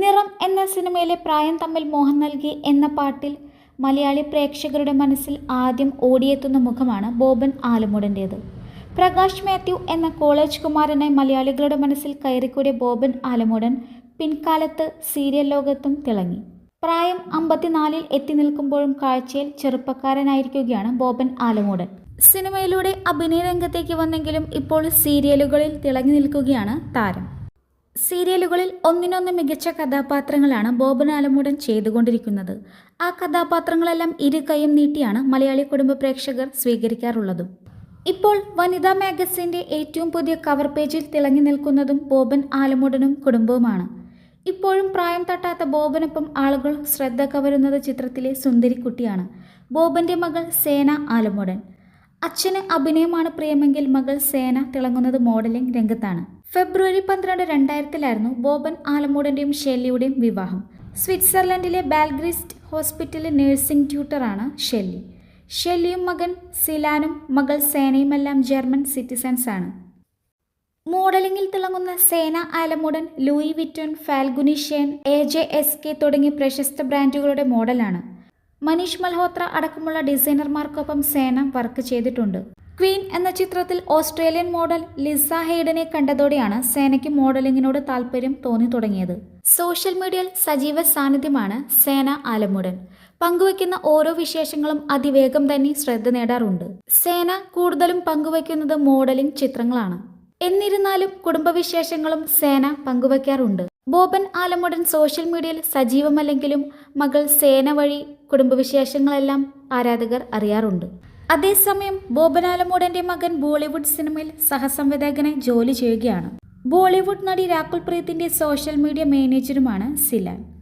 നിറം എന്ന സിനിമയിലെ പ്രായം തമ്മിൽ മോഹം നൽകി എന്ന പാട്ടിൽ മലയാളി പ്രേക്ഷകരുടെ മനസ്സിൽ ആദ്യം ഓടിയെത്തുന്ന മുഖമാണ് ബോബൻ ആലമുടന്റേത്. പ്രകാശ് മാത്യു എന്ന കോളേജ് കുമാരനെ മലയാളികളുടെ മനസ്സിൽ കയറിക്കൂടിയ ബോബൻ ആലമുടൻ പിൻകാലത്ത് സീരിയൽ ലോകത്തും തിളങ്ങി. പ്രായം അമ്പത്തിനാലിൽ എത്തി നിൽക്കുമ്പോഴും കാഴ്ചയിൽ ചെറുപ്പക്കാരനായിരിക്കുകയാണ് ബോബൻ ആലമുടൻ. സിനിമയിലൂടെ അഭിനയ രംഗത്തേക്ക് വന്നെങ്കിലും ഇപ്പോൾ സീരിയലുകളിൽ തിളങ്ങി നിൽക്കുകയാണ് താരം. സീരിയലുകളിൽ ഒന്നിനൊന്ന് മികച്ച കഥാപാത്രങ്ങളാണ് ബോബൻ ആലമുടൻ ചെയ്തുകൊണ്ടിരിക്കുന്നത്. ആ കഥാപാത്രങ്ങളെല്ലാം ഇരു കൈയും നീട്ടിയാണ് മലയാളി കുടുംബ പ്രേക്ഷകർ സ്വീകരിക്കാറുള്ളതും. ഇപ്പോൾ വനിതാ മാഗസിന്റെ ഏറ്റവും പുതിയ കവർ പേജിൽ തിളങ്ങി നിൽക്കുന്നതും ബോബൻ ആലമുടനും കുടുംബവുമാണ്. ഇപ്പോഴും പ്രായം തട്ടാത്ത ബോബനൊപ്പം ആളുകൾ ശ്രദ്ധ കവരുന്നത് ചിത്രത്തിലെ സുന്ദരിക്കുട്ടിയാണ്. ബോബന്റെ മകൾ സേന ആലമുടൻ. അച്ഛന് അഭിനയമാണ് പ്രിയമെങ്കിൽ മകൾ സേന തിളങ്ങുന്നത് മോഡലിംഗ് രംഗത്താണ്. ഫെബ്രുവരി പന്ത്രണ്ട് രണ്ടായിരത്തിലായിരുന്നു ബോബൻ ആലമൂടന്റെയും ഷെല്ലിയുടെയും വിവാഹം. സ്വിറ്റ്സർലൻഡിലെ ബാൽഗ്രിസ്റ്റ് ഹോസ്പിറ്റലിലെ നഴ്സിംഗ് ട്യൂട്ടറാണ് ഷെല്ലി. ഷെല്ലിയും മകൻ സിലാനും മകൾ സേനയുമെല്ലാം ജർമ്മൻ സിറ്റിസൺസ് ആണ് മോഡലിംഗിൽ തിളങ്ങുന്ന സേന ആലമുടൻ ലൂയി വിറ്റോൺ ഫാൽഗുനിഷ്യൻ എ ജെ എസ് കെ തുടങ്ങിയ പ്രശസ്ത ബ്രാൻഡുകളുടെ മോഡലാണ്. മനീഷ് മൽഹോത്ര അടക്കമുള്ള ഡിസൈനർമാർക്കൊപ്പം സേന വർക്ക് ചെയ്തിട്ടുണ്ട്. ക്വീൻ എന്ന ചിത്രത്തിൽ ഓസ്ട്രേലിയൻ മോഡൽ ലിസ ഹെയ്ഡനെ കണ്ടതോടെയാണ് സേനയ്ക്ക് മോഡലിംഗിനോട് താല്പര്യം തോന്നി തുടങ്ങിയത്. സോഷ്യൽ മീഡിയയിൽ സജീവ സാന്നിധ്യമാണ് സേന ആലമുടൻ. പങ്കുവയ്ക്കുന്ന ഓരോ വിശേഷങ്ങളും അതിവേഗം തന്നെ ശ്രദ്ധ നേടാറുണ്ട്. സേന കൂടുതലും പങ്കുവയ്ക്കുന്നത് മോഡലിംഗ് ചിത്രങ്ങളാണ്. എന്നിരുന്നാലും കുടുംബവിശേഷങ്ങളും സേന പങ്കുവയ്ക്കാറുണ്ട്. ബോബൻ ആലമുടൻ സോഷ്യൽ മീഡിയയിൽ സജീവമല്ലെങ്കിലും മകൾ സേന വഴി കുടുംബവിശേഷങ്ങളെല്ലാം ആരാധകർ അറിയാറുണ്ട്. അതേസമയം ബോബനാലമൂടന്റെ മകൻ ബോളിവുഡ് സിനിമയിൽ സഹസംവിധായകനെ ജോലി ചെയ്യുകയാണ്. ബോളിവുഡ് നടി രാഹുൽ പ്രീത്തിന്റെ സോഷ്യൽ മീഡിയ മാനേജറുമാണ് സിലാൻ.